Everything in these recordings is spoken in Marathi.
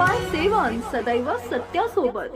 सेवन सदैव सत्यासोबत.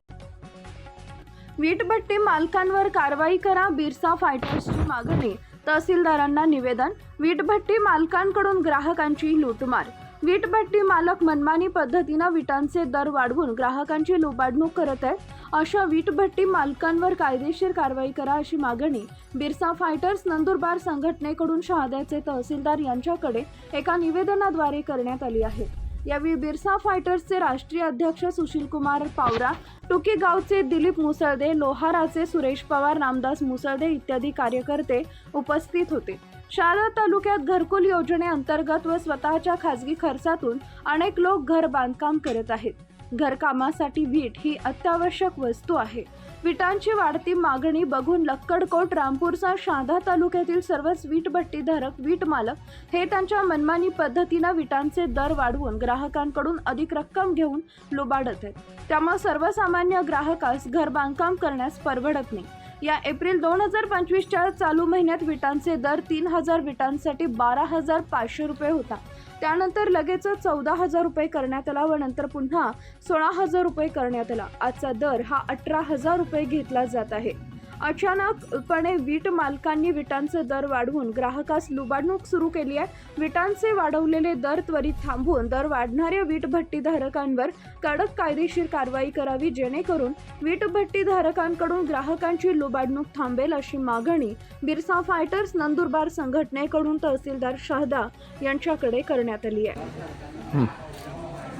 वीटभट्टी मालकांवर कारवाई करा बिरसा फायटर्सची मागणी. तहसीलदारांना निवेदन वीटभट्टी मालकांकडून ग्राहकांची लूटमार. वीटभट्टी मालक मनमानी पद्धतीनं विटांचे दर वाढवून ग्राहकांची लुबाडणूक करत आहे अशा वीटभट्टी मालकांवर कायदेशीर कारवाई करा अशी मागणी बिरसा फायटर्स नंदुरबार संघटनेकडून शहाद्याचे तहसीलदार यांच्याकडे एका निवेदनाद्वारे करण्यात आली आहे. यावेळी बिरसा फायटर्सचे राष्ट्रीय अध्यक्ष सुशील कुमार पावरा टुकी गावचे दिलीप मुसळदे लोहाराचे सुरेश पवार रामदास मुसळदे इत्यादी कार्यकर्ते उपस्थित होते. शारदा तालुक्यात घरकुल योजनेअंतर्गत व स्वतःच्या खासगी खर्चातून अनेक लोक घर बांधकाम करत आहेत. घरकामासाठी वीट ही अत्यावश्यक वस्तू आहे. विटांची वाढती मागणी बघून लक्कडकोट रामपूरचा शांधा तालुक्यातील सर्वच वीटभट्टीधारक वीट मालक हे त्यांच्या मनमानी पद्धतीनं विटांचे दर वाढवून ग्राहकांकडून अधिक रक्कम घेऊन लुबाडत आहेत. त्यामुळे सर्वसामान्य ग्राहकास घर बांधकाम करण्यास परवडत नाही. या एप्रिल दोन हजार पंचवीसच्या चालू महिन्यात विटांचे दर तीन हजार विटांसाठी बारा हजार पाचशे रुपये होता. त्यानंतर लगेच चौदा हजार रुपये करण्यात आला व नंतर पुन्हा सोळा हजार रुपये करण्यात आला. आजचा दर हा अठरा हजार रुपये घेतला जात आहे. अचानकपणे वीट मालकांनी विटांचे दर वाढवून ग्राहकास लुबाडणूक सुरू केली आहे. विटांचे वाढवलेले दर त्वरित थांबवून दर वाढणाऱ्या वीट भट्टीधारकांवर कडक कायदेशीर कारवाई करावी जेणेकरून वीट भट्टीधारकांकडून ग्राहकांची लुबाडणूक थांबेल अशी मागणी बिरसा फायटर्स नंदुरबार संघटनेकडून तहसीलदार शहादा यांच्याकडे करण्यात आली आहे.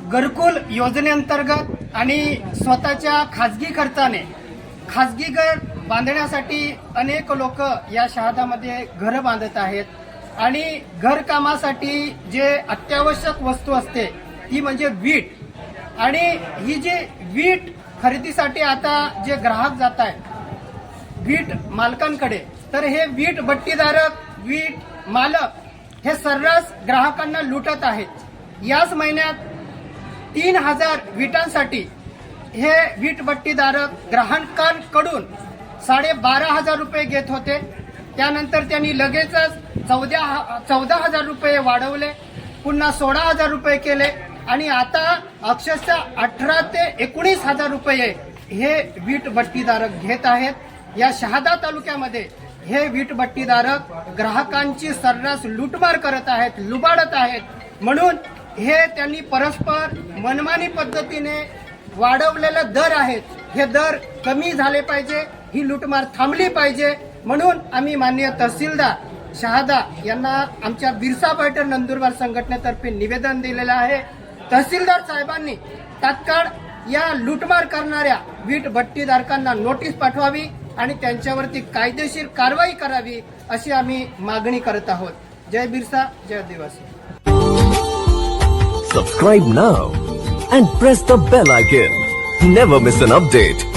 घरकुल योजनेअंतर्गत आणि स्वतःच्या खाजगी खर्चाने खाजगी घर बांधण्यासाठी अनेक लोक या शहादामध्ये घरं बांधत आहेत. आणि घरकामासाठी जे अत्यावश्यक वस्तू असते ती म्हणजे वीट. आणि ही जी वीट खरेदीसाठी आता जे ग्राहक जात आहेत वीट मालकांकडे तर हे वीट भट्टीधारक वीट मालक हे सर्रास ग्राहकांना लुटत आहेत. याच महिन्यात तीन हजार विटांसाठी हे वीट वीटभट्टीधारक ग्राहकांकडून साडेबारा हजार रुपये घेत होते. त्यानंतर त्यांनी लगेचच चौदा चौदा हजार रुपये वाढवले. पुन्हा सोळा हजार रुपये केले. आणि आता अक्षरशः अठरा ते एकोणीस हजार रुपये हे वीट वीटभट्टीधारक घेत आहेत. या शहादा तालुक्यामध्ये हे वीट वीटभट्टीधारक ग्राहकांची सर्रास लुटमार करत आहेत लुबाडत आहेत. म्हणून हे त्यांनी परस्पर मनमानी पद्धतीने वाढवलेले दर आहेत. हे दर कमी झाले पाहिजे. ही लुटमार थांबली पाहिजे. म्हणून आम्ही माननीय तहसीलदार शहादा यांना आमच्या बिरसा फायटर नंदुरबार संघटनेतर्फे निवेदन दिलेलं आहे. तहसीलदार साहेबांनी तात्काळ या लुटमार करणाऱ्या वीट भट्टीधारकांना नोटीस पाठवावी आणि त्यांच्यावरती कायदेशीर कारवाई करावी अशी आम्ही मागणी करत आहोत. जय बिरसा जय आदिवासी. Subscribe now and press the bell icon never miss an update